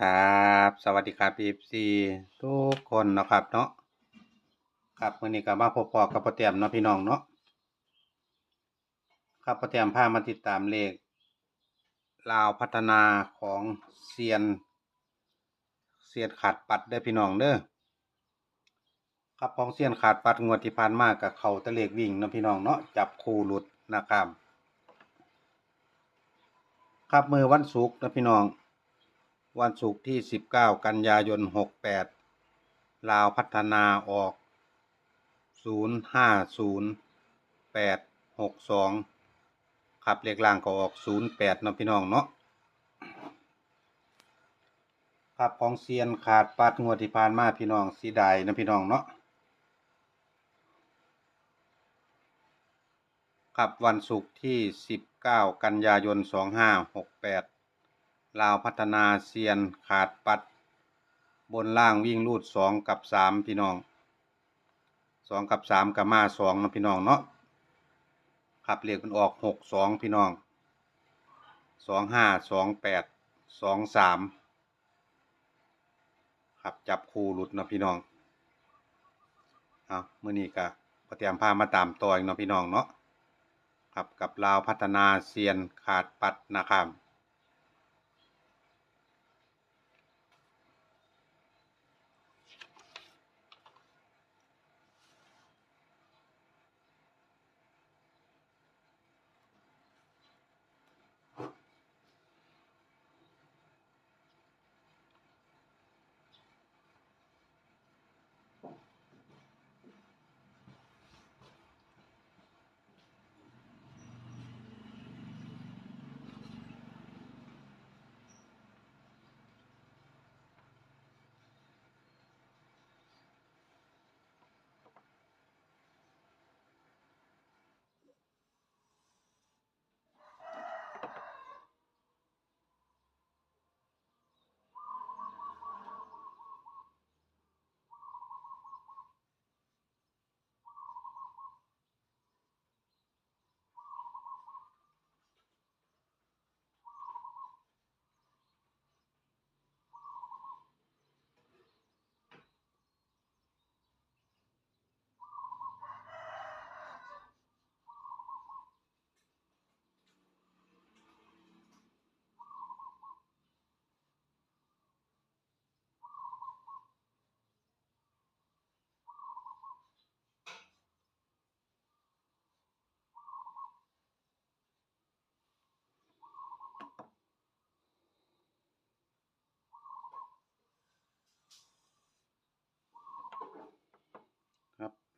ครับ สวัสดีครับ FC ทุกคนเนาะครับเนาะครับมื้อนี้ก็มาพบปอกับพ่อแต้มเนาะพี่น้องเนาะครับพ่อแต้มพามาติดตามเลขลาวพัฒนาของเซียนเซียนขาดปัดเด้พี่น้องเด้อครับของเซียนขาดปัดงวดที่ผ่านมากับเขาตะเลขวิ่งเนาะพี่น้องเนาะจับคู่หลุดนะครับครับมือวันศุกร์นะพี่น้อง วันศุกร์ที่ 19 กันยายน 68 ลาวพัฒนาออก 050862ครับเลขล่างก็ออก 08เนาะพี่น้องเนาะครับของเซียนขาดปัดงวดที่ผ่านมาพี่น้องสีดายนะพี่น้องเนาะครับวันศุกร์ที่ 19 กันยายน 2568 ลาวพัฒนาเซียนขาดปัด บนล่างวิ่งรูด2กับ3พี่น้อง2กับ3กับมา2นะพี่น้องเนาะครับเรียกมันออก6 2พี่น้อง2 5 2 8 2 3ครับจับคู่หลุดนะพี่น้องเอามื้อนี้ก็พอเตรียมพามาตามต่ออีกนะพี่น้องเนาะครับกับลาวพัฒนาเซียนขาดปัดนะครับ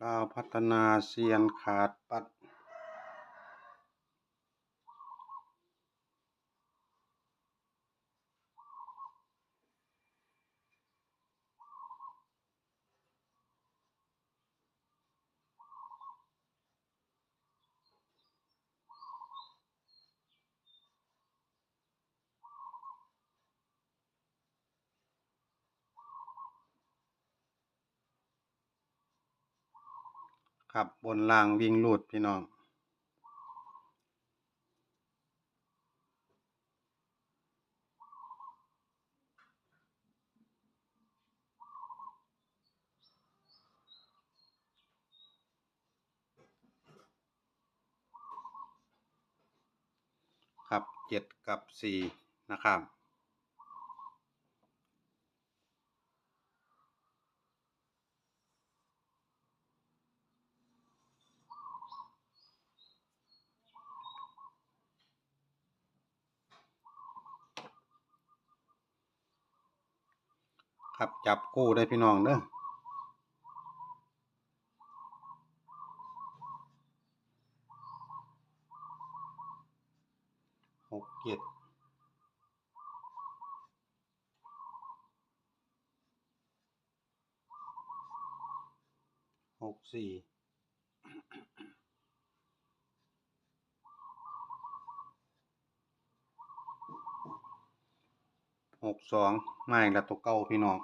ลาวพัฒนาเซียนขาดปัด ครับ บนล่างวิ่งลูดพี่น้อง ครับเจ็ดกับสี่นะครับ ครับจับกู้ได้พี่น้องเด้อหกเจ็ดหกสี่ หกสองไม่ละตัวเก้าพี่น้อง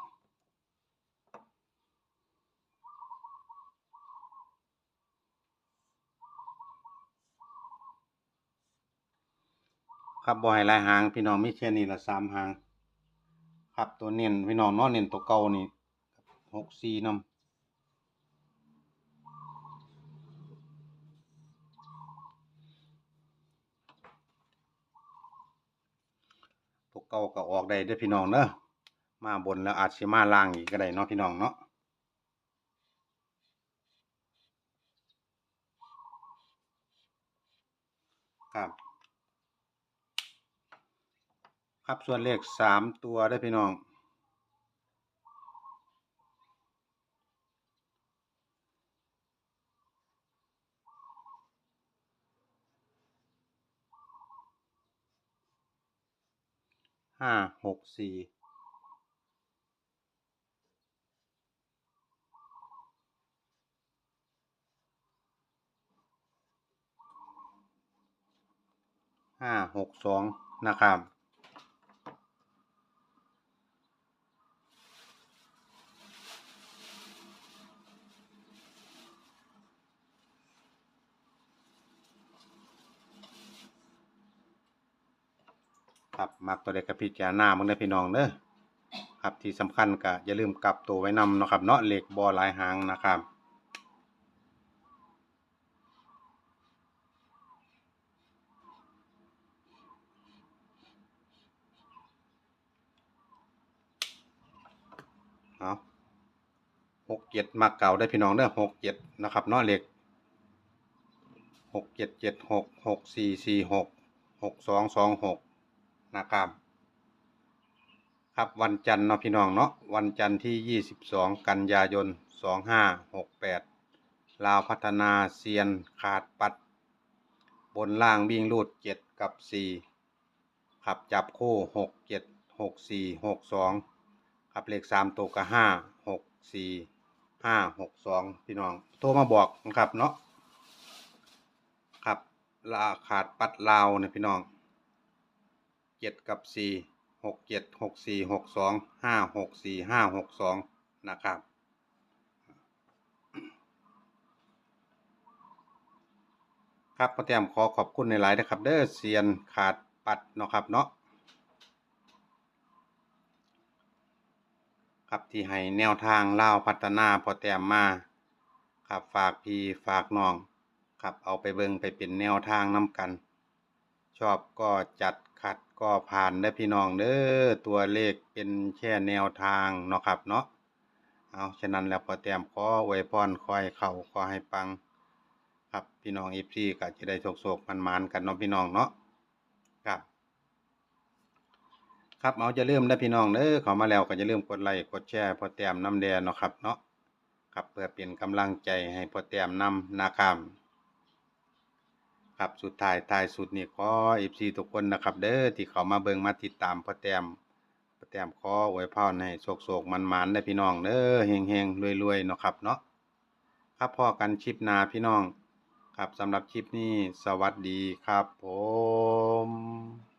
ครับบ่ให้หลายหางพี่น้องไม่แค่นี้ละสามหาง ครับตัวเน้นพี่น้องเนาะเน้นตัวเก่านี่หกสี่นำ เก่าก็ออกได้เด้อพี่น้องเนอะมาบนแล้วอาจสิมาล่างอีกก็ได้เนาะพี่น้องเนาะครับ ครับส่วนเลขสามตัวได้พี่น้อง ห้าหกสี่ห้าหกสองนะครับ ครับมักตัวเด็กกับพิจารณามึงได้พี่น้องเด้อครับที่สำคัญก็อย่าลืมกลับตัวไว้นำเนาะครับเนาะเหล็กบอหลายหางนะครับเอาหกเจ็ดมักเก่าได้พี่น้องเด้อหกเจ็ดนะครับเนาะเหล็กหกเจ็ดเจ็ดหกหกสี่สี่หกหกสองสองหก นะครับ ครับวันจันทร์เนาะพี่น้องเนาะวันจันทร์ที่ 22 กันยายน 2568 ลาวพัฒนาเซียนขาดปัด บนล่างวิ่งรูด 7 กับ 4 ขับจับคู่ 6 7 6 4 6 2 ขับเลข 3 ตัวก็5 6 4 5 6 2พี่น้อง โทรมาบอกนะครับเนาะครับลาขาดปัดลาวเนี่ยพี่น้อง 7กับ4หกเจ็ดหกสี่หกสองห้าหกสี่ห้าหกสองนะครับ ครับพ่อแต้มขอขอบคุณในหลายนะครับ เด้อเซียนขาดปัดเนาะครับเนาะครับที่ให้แนวทางเล่าพัฒนาพ่อแต้มมาครับฝากพี่ฝากน้อง ครับเอาไปเบิงไปเป็นแนวทางน้ำกัน ชอบก็จัด ขัดก็ผ่านได้พี่น้องเด้อตัวเลขเป็นแค่แนวทางเนาะครับเนาะเอาฉะนั้นแล้วพอแต้มขอไว้พรคอยเข่าขอให้ปัง ครับพี่น้องอฟซีก็จะได้โศกๆมันมันกันเนาะพี่น้องเนาะครับ ครับเอาจะเริ่มได้พี่น้องเด้อข้ามาแล้วก็จะเริ่มกดไลค์กดแชร์พอแต้มน้ำแดงเนาะครับเนาะครับเพื่อเป็นกำลังใจให้พอแต้มนำนะครับ ครับสุดท้ายท้ายสุดนี่ขอเอฟซีทุกคนนะครับ เด้อที่เขามาเบิ่งมาติดตามพ่อแต้มพ่อแต้มขออวยพรให้โศกโศกมันมันๆได้พี่น้องเด้อเฮงเฮงรวยรวยเนาะครับเนาะครับพอกันชิปนาพี่น้อง ครับสำหรับคลิปนี้สวัสดีครับผม